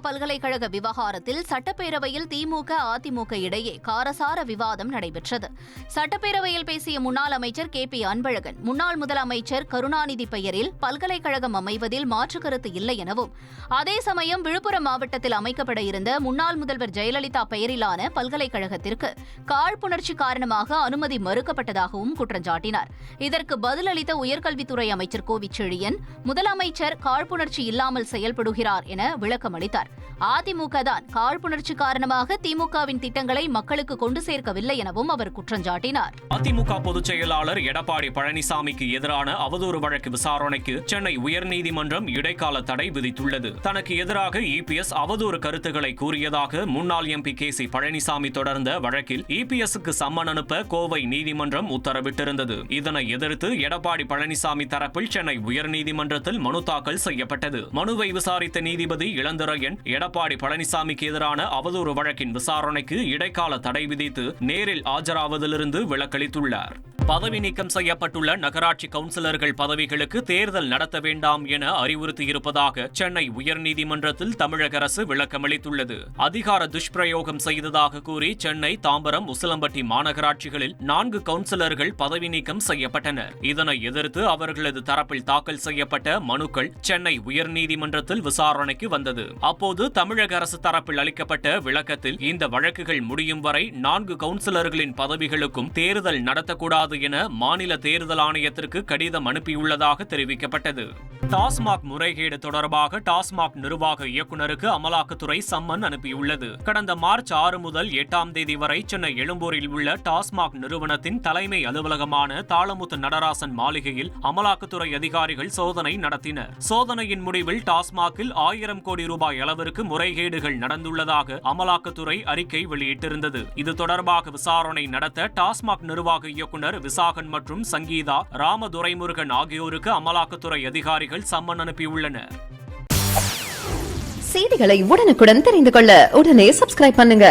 பல்கலைக்கழக விவகாரத்தில் சட்டப்பேரவையில் திமுக அதிமுக இடையே காரசார விவாதம் நடைபெற்றது. சட்டப்பேரவையில் பேசிய முன்னாள் அமைச்சர் கே பி அன்பழகன் முன்னாள் முதலமைச்சர் கருணாநிதி பெயரில் பல்கலைக்கழகம் அமைவதில் மாற்று கருத்து இல்லை எனவும் அதே சமயம் விழுப்புரம் மாவட்டத்தில் அமைக்கப்பட இருந்த முன்னாள் முதல்வர் ஜெயலலிதா பெயரிலான பல்கலைக்கழகத்திற்கு காழ்ப்புணர்ச்சி காரணமாக அனுமதி மறுக்கப்பட்டதாகவும் குற்றம் சாட்டினார். இதற்கு பதிலளித்த உயர்கல்வித்துறை அமைச்சர் கோவிச்செழியன் முதலமைச்சர் காழ்ப்புணர்ச்சி இல்லாமல் செயல்படுகிறார் என விளக்கம் அளித்தார் அதிமுக தான் காழ்ப்புணர்ச்சி காரணமாக திமுகவின் திட்டங்களை மக்களுக்கு கொண்டு சேர்க்கவில்லை எனவும் அவர் குற்றஞ்சாட்டினார் அதிமுக பொதுச் செயலாளர் எடப்பாடி பழனிசாமிக்கு எதிரான அவதூறு வழக்கு விசாரணைக்கு சென்னை உயர்நீதிமன்றம் இடைக்கால தடை விதித்துள்ளது. தனக்கு எதிராக இபிஎஸ் அவதூறு கருத்துக்களை கூறியதாக முன்னாள் எம்பி கே சி பழனிசாமி தொடர்ந்த வழக்கில் இபிஎஸ்க்கு சம்மன் அனுப்ப கோவை நீதிமன்றம் உத்தரவிட்டிருந்தது. இதனை எதிர்த்து எடப்பாடி பழனிசாமி தரப்பில் சென்னை உயர்நீதிமன்றத்தில் மனு தாக்கல் செய்யப்பட்டது. மனுவை விசாரித்த நீதிபதி இளந்துரையன் எடப்பாடி பழனிசாமிக்கு எதிரான அவதூறு வழக்கின் விசாரணைக்கு இடைக்கால தடை விதித்து நேரில் ஆஜராவதிலிருந்து விலக்களித்துள்ளார். பதவி நீக்கம் செய்யப்பட்டுள்ள நகராட்சி கவுன்சிலர்கள் பதவிகளுக்கு தேர்தல் நடத்த வேண்டாம் என அறிவுறுத்தியிருப்பதாக சென்னை உயர்நீதிமன்றத்தில் தமிழக அரசு விளக்கமளித்துள்ளது அதிகார துஷ்பிரயோகம் செய்ததாக கூறி சென்னை தாம்பரம் உசிலம்பட்டி மாநகராட்சிகளில் நான்கு கவுன்சிலர்கள் பதவி நீக்கம் செய்யப்பட்டனர். இதனை எதிர்த்து அவர்களது தரப்பில் தாக்கல் செய்யப்பட்ட மனுக்கள் சென்னை உயர்நீதிமன்றத்தில் விசாரணைக்கு வந்தது. அப்போது தமிழக அரசு தரப்பில் அளிக்கப்பட்ட விளக்கத்தில் இந்த வழக்குகள் முடியும் வரை நான்கு கவுன்சிலர்களின் பதவிகளுக்கும் தேர்தல் நடத்தக்கூடாது என மாநில தேர்தல் ஆணையத்திற்கு கடிதம் அனுப்பியுள்ளதாக தெரிவிக்கப்பட்டது. டாஸ்மாக் முறைகேடு தொடர்பாக டாஸ்மாக் நிர்வாக இயக்குநருக்கு அமலாக்கத்துறை சம்மன் அனுப்பியுள்ளது. கடந்த மார்ச் ஆறு முதல் எட்டாம் தேதி வரை சென்னை எழும்பூரில் உள்ள டாஸ்மாக் நிறுவனத்தின் தலைமை அலுவலகமான தாளமுத்து நடராசன் மாளிகையில் அமலாக்கத்துறை அதிகாரிகள் சோதனை நடத்தினர். சோதனையின் முடிவில் டாஸ்மாகில் ஆயிரம் கோடி ரூபாய் அளவிற்கு முறைகேடுகள் நடந்துள்ளதாக அமலாக்கத்துறை அறிக்கை வெளியிட்டிருந்தது. இது தொடர்பாக விசாரணை நடத்த டாஸ்மாக் நிர்வாக இயக்குனர் விசாகன் மற்றும் சங்கீதா ராமதுரைமுருகன் ஆகியோருக்கு அமலாக்கத்துறை அதிகாரிகள் சம்மன் அனுப்பியுள்ளனர். செய்திகளை உடனுக்குடன் தெரிந்து கொள்ள உடனே சப்ஸ்கிரைப் பண்ணுங்க.